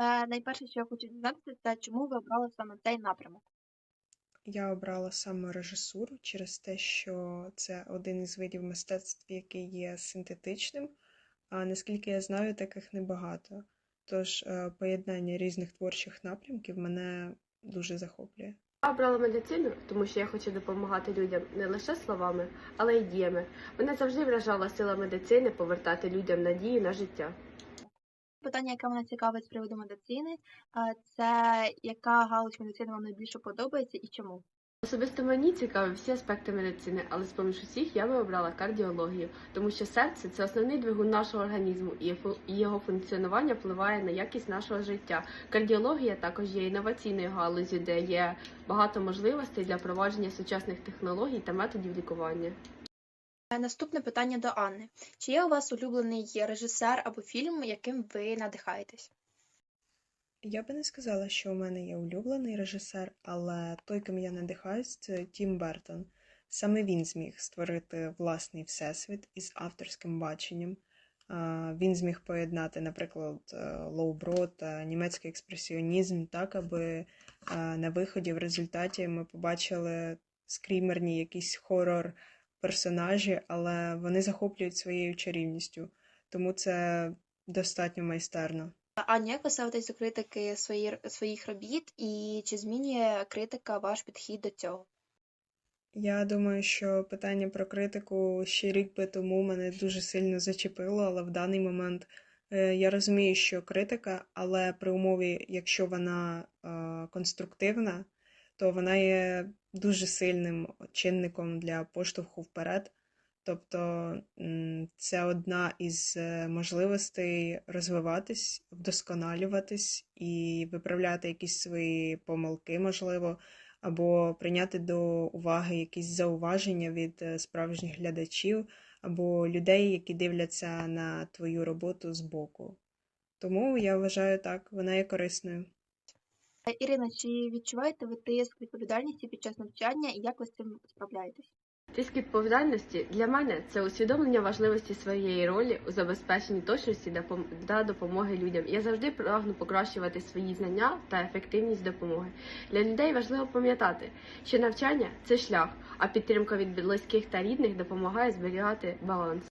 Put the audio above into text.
Е, найперше, що я хочу дізнатися, це чому ви обрали саме цей напрямок? Я обрала саме режисуру через те, що це один із видів мистецтв, який є синтетичним, а наскільки я знаю, таких небагато. Тож е, поєднання різних творчих напрямків мене дуже захоплює. Я обрала медицину, тому що я хочу допомагати людям не лише словами, але й діями. Мене завжди вражала сила медицини повертати людям надію на життя. Питання, яке мене цікавить з приводу медицини, це яка галузь медицини вам найбільше подобається і чому? Особисто мені цікаві всі аспекти медицини, але з поміж усіх я би обрала кардіологію, тому що серце це основний двигун нашого організму, і його функціонування впливає на якість нашого життя. Кардіологія також є інноваційною галузю, де є багато можливостей для впровадження сучасних технологій та методів лікування. Е, Наступне питання до Анни. Чи є у вас улюблений режисер або фільм, яким ви надихаєтесь? Я би не сказала, що у мене є улюблений режисер, але той, ким я надихаюсь, це Тім Бертон. Саме він зміг створити власний всесвіт із авторським баченням. Він зміг поєднати, наприклад, е, лоу-бро та німецький експресіонізм так, аби е, на виході в результаті ми побачили скрімерні якісь хорор персонажі, але вони захоплюють своєю чарівністю. Тому це достатньо майстерно. Аня, як ви ставитесь до критики свої, своїх робіт, і чи змінює критика ваш підхід до цього? Я думаю, що питання про критику ще рік би тому мене дуже сильно зачепило, але в даний момент е, я розумію, що критика, але при умові, якщо вона е, конструктивна, то вона є дуже сильним чинником для поштовху вперед. Тобто це одна із е, можливостей розвиватись, вдосконалюватись і виправляти якісь свої помилки, можливо або прийняти до уваги якісь зауваження від е, справжніх глядачів, або людей, які дивляться на твою роботу збоку. Тому я вважаю так, вона є корисною. Ірина, чи відчуваєте ви тиск відповідальності під час навчання і як ви з цим справляєтесь? Тиск відповідальності для мене це усвідомлення важливості своєї ролі у забезпеченні точності та допомоги людям. Я завжди прагну покращувати свої знання та ефективність допомоги. Для людей важливо пам'ятати, що навчання це шлях, а підтримка від близьких та рідних допомагає зберігати баланс.